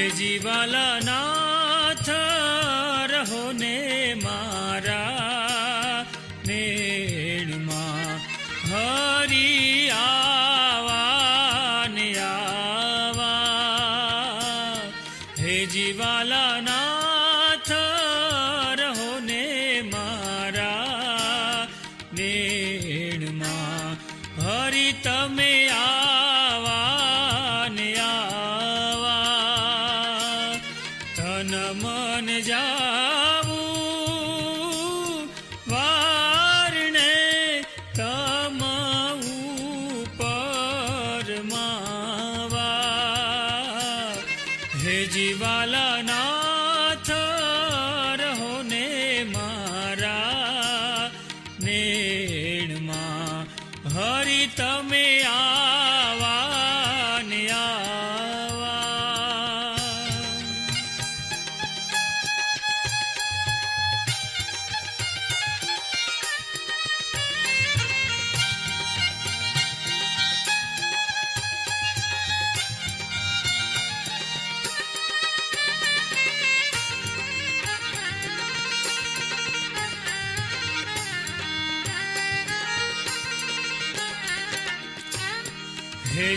હે જીવાલા નાથ રહો ને મારા નેણમાં હરી આવા ને આવા હે જીવાલા નાથ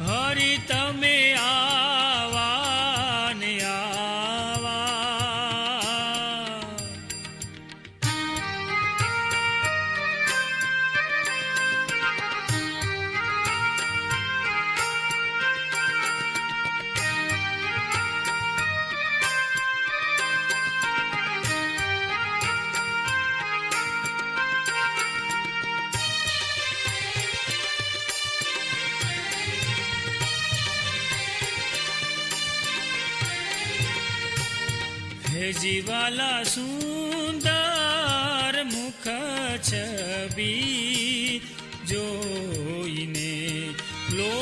હરી તમે જીવાલા સુંદર મુખ છબી જોઈને લોભાણા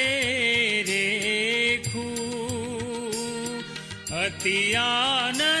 தியான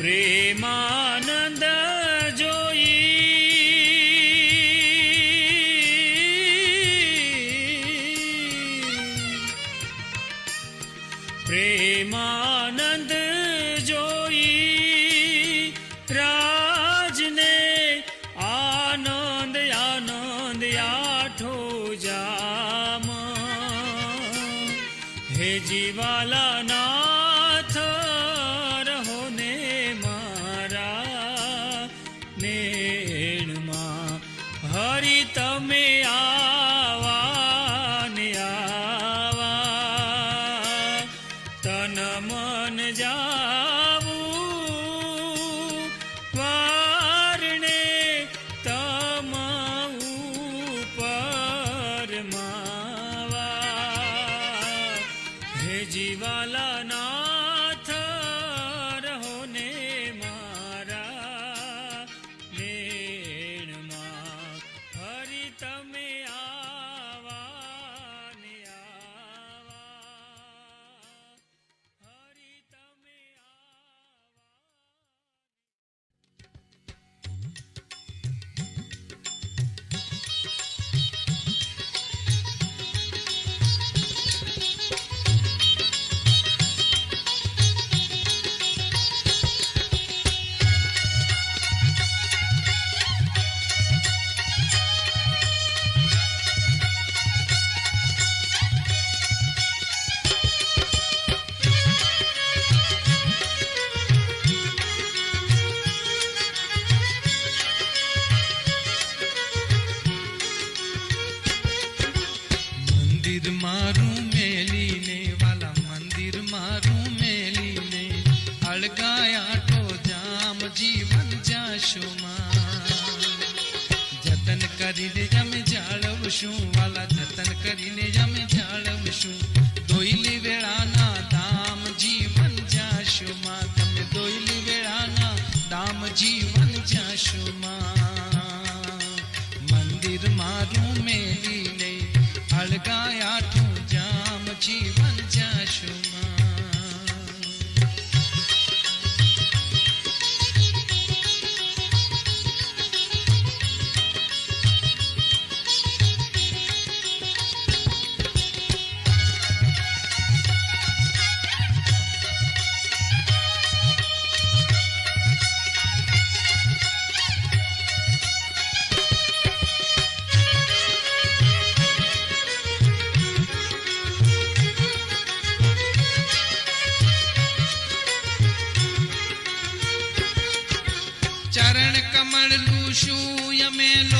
प्रेमानन्द मान जान કરીને અમે જાળવશું વાલા જતન કરીને અમે જાળવશું દોઈલી વેળાના દામ જીવન જાશુમાં તમે દોઈલી વેળાના દામ જીવન જાશુમાં મંદિર મારું મેલીને અળગાયાઠું જામ જીવન જાશુમાં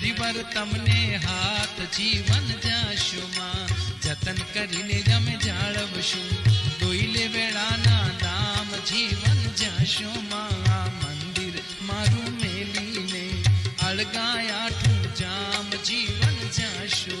હરિવર તમને હાથ જીવન જાશુમાં જતન કરીને જ અમે જાળવશું દોઈલે વેળાના દામ જીવન જાશો માં આ મંદિર મારું મેલીને અળગાયાઠું જામ જીવન જાશો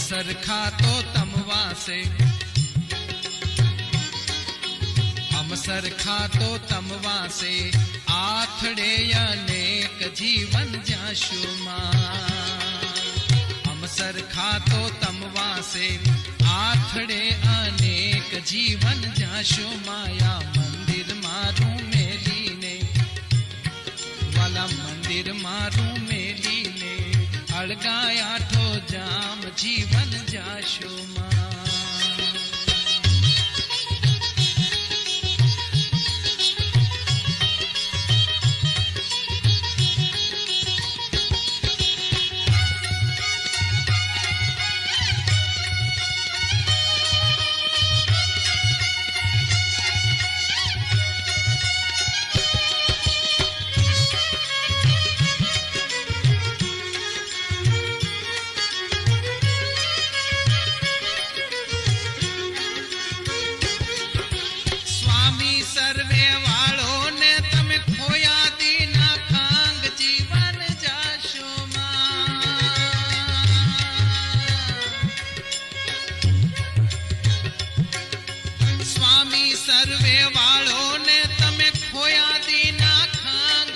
सरखा तो तमवा से। हम सरखा तो तमवा से। आथड़े अनेक जीवन जाशुमा हम सरखा तो तमवा से। आथड़े अनेक जीवन जाशु माया मंदिर मारू मेली ने। वाला मंदिर मारू मेली ने। अड़गाया तो जाम जीवन जाशो माँ સર્વે વાળો ને તમે ખોયા દીના ખાંગ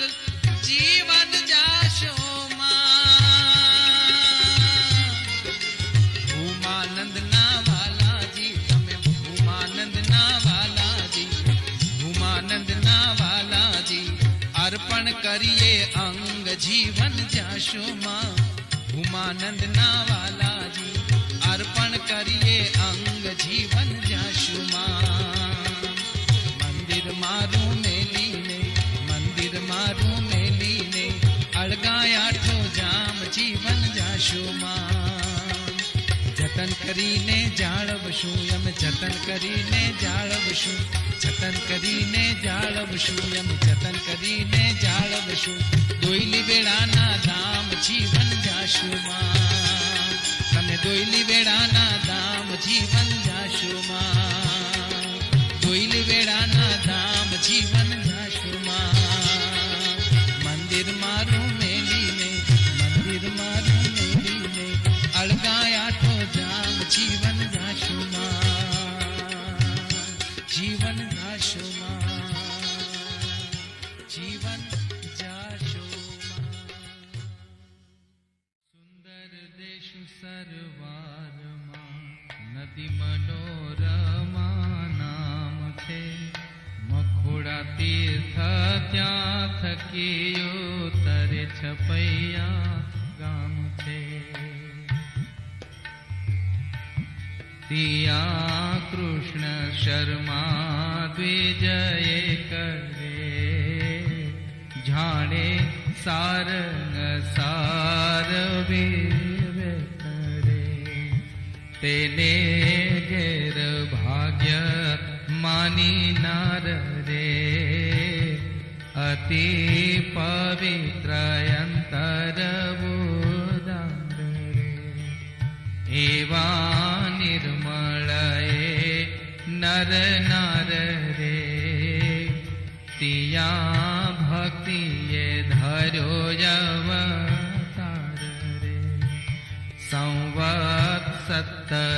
જીવન જાશો ભૂમાનંદ ના વાલાજી તમે ભૂમાનંદ ના વાલાજી ભૂમાનંદ ના વાલાજી અર્પણ કરીએ અંગ જીવન જાશો માં ભૂમાનંદ ના વાલાજી અર્પણ કરીએ અંગ જીવન જાશો માં મંદિર મારું મેલીને મંદિર મારું મેલીને અળગાયાઠો જામ જીવન જાશો માં જતન કરીને જાળવશું એમ જતન કરીને જાળવશું જતન કરીને જાળવશું એમ જતન કરીને જાળવશું દોઈલી વેળાના ધામ જીવન જાશું માં તમે દોઈલી વેળાના ધામ જીવન જાશું होईल धाम जीवन ना मंदिर मारू मेली मंदिर मारू मेली ने तो जाम, जीवन ना जीवन ना जा सुरमा सर्वा થકીયો તરે છપૈયા ગામ છે. તિયા કૃષ્ણ શર્મા દ્વિજય કરે. જાણે સાર વેવે કરે. તેને ઘેર ભાગ્ય માની નાર રે. अति पवित्रयन्तर एवा निर्मलये नर नर रे। तिया भक्ति ये धरो धरोयवतार रे संवत् सत्तरवर्षयत्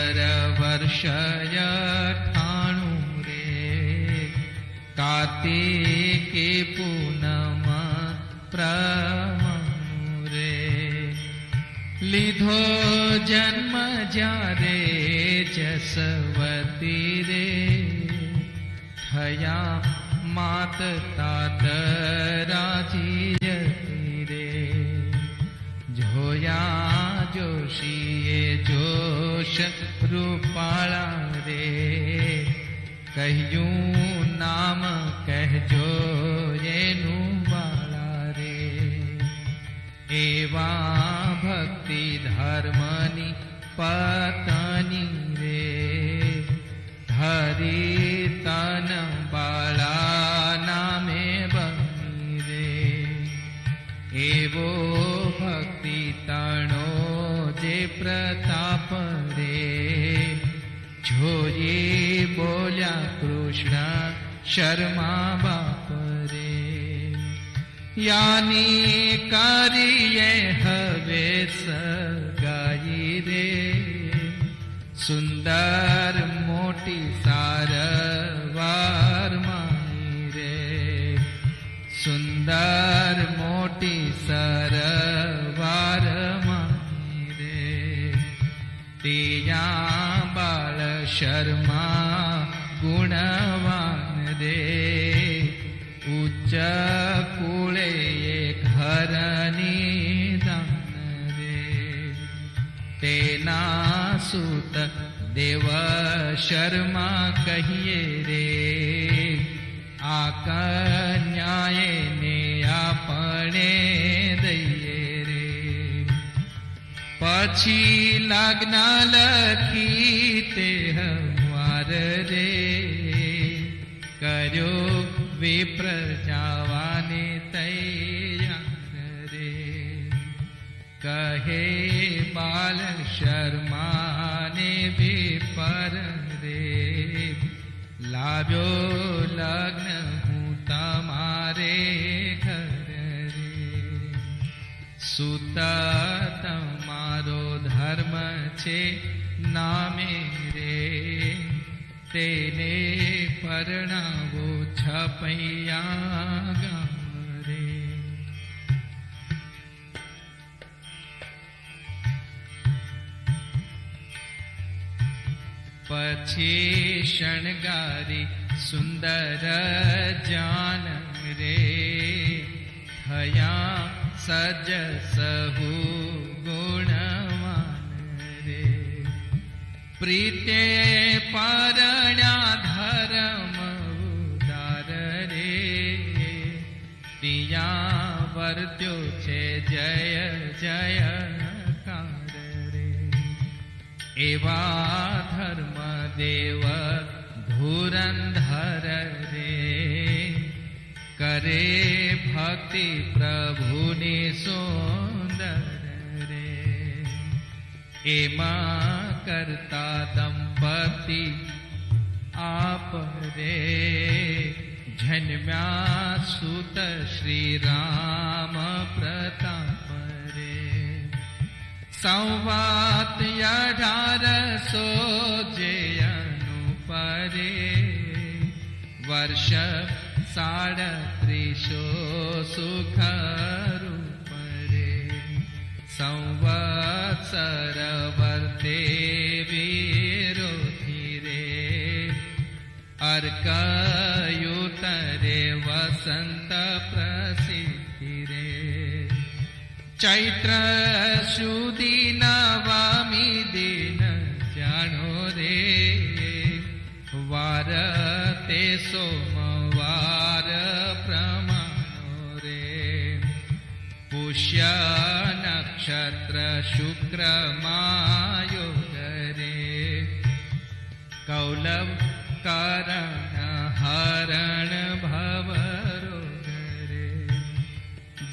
काति के पुनम लिधो जन्म जारे जसवती रे। हया मात तात राजीयति रे। तातराजयति रेया जोश रूपाळा रे। કહ્યું નામ કહેજો એનું બાળા રે એવા ભક્તિ ધર્મની પતની રે ધરી તન બાળા નામે બની રે એવો ભક્તિ તણો જે પ્રતાપ રે झोरे बोल्या कृष्णा, शर्मा बापरे। यानी कार्य हवे सगाई रे। सुंदर मोटी सारवार माई रे। सुंदर मोटी सरव शर्मा गुणवान दे। उच्च कुळे घरनी निदान रे तेना सुत देव शर्मा कहिए रे। आका न्याय ने आपणे पाची लागना लखीते हमार रे। करो वे प्रजावाने तैयार रे। कहे बाल शर्मा ने भी पर रे। लाव्यो लग्न हूँ तमारे घर रे। सुता तम ધર્મ છે નામે રે તેને પરણાવો છપૈયા ગામ રે પછી શણગારી સુંદર જાન રે થયા સજ સહુ પ્રીતે પરણ્યા ધર્મ ઉદાર રે તિયા વર્ત્યો છે જય જય કાર રે એવા ધર્મ દેવ ધુરંધર રે કરે ભક્તિ પ્રભુની સુંદર રે એમાં करता दंपति, आप रे। झन्म्या सुत श्री राम प्रताप रे। संवाद अठार सो जे अनुपरे वर्ष साढ़ त्रिशो सुख रूपरे संवत्सरवर्ते कयुतरे वसन्त प्रसिद्धिरे। चैत्र सु दीनवामि दीन रे। वारते सोमवार प्रमाणो रे। पुष्य नक्षत्र शुक्रमायो रे कौलभ कारण हरण भव रे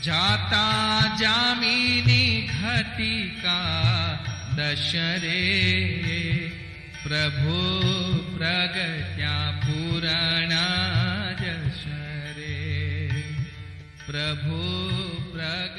जाता जामिनी घटिका दशरे। प्रभो प्रगत्या पूरणसरे प्रभो प्रग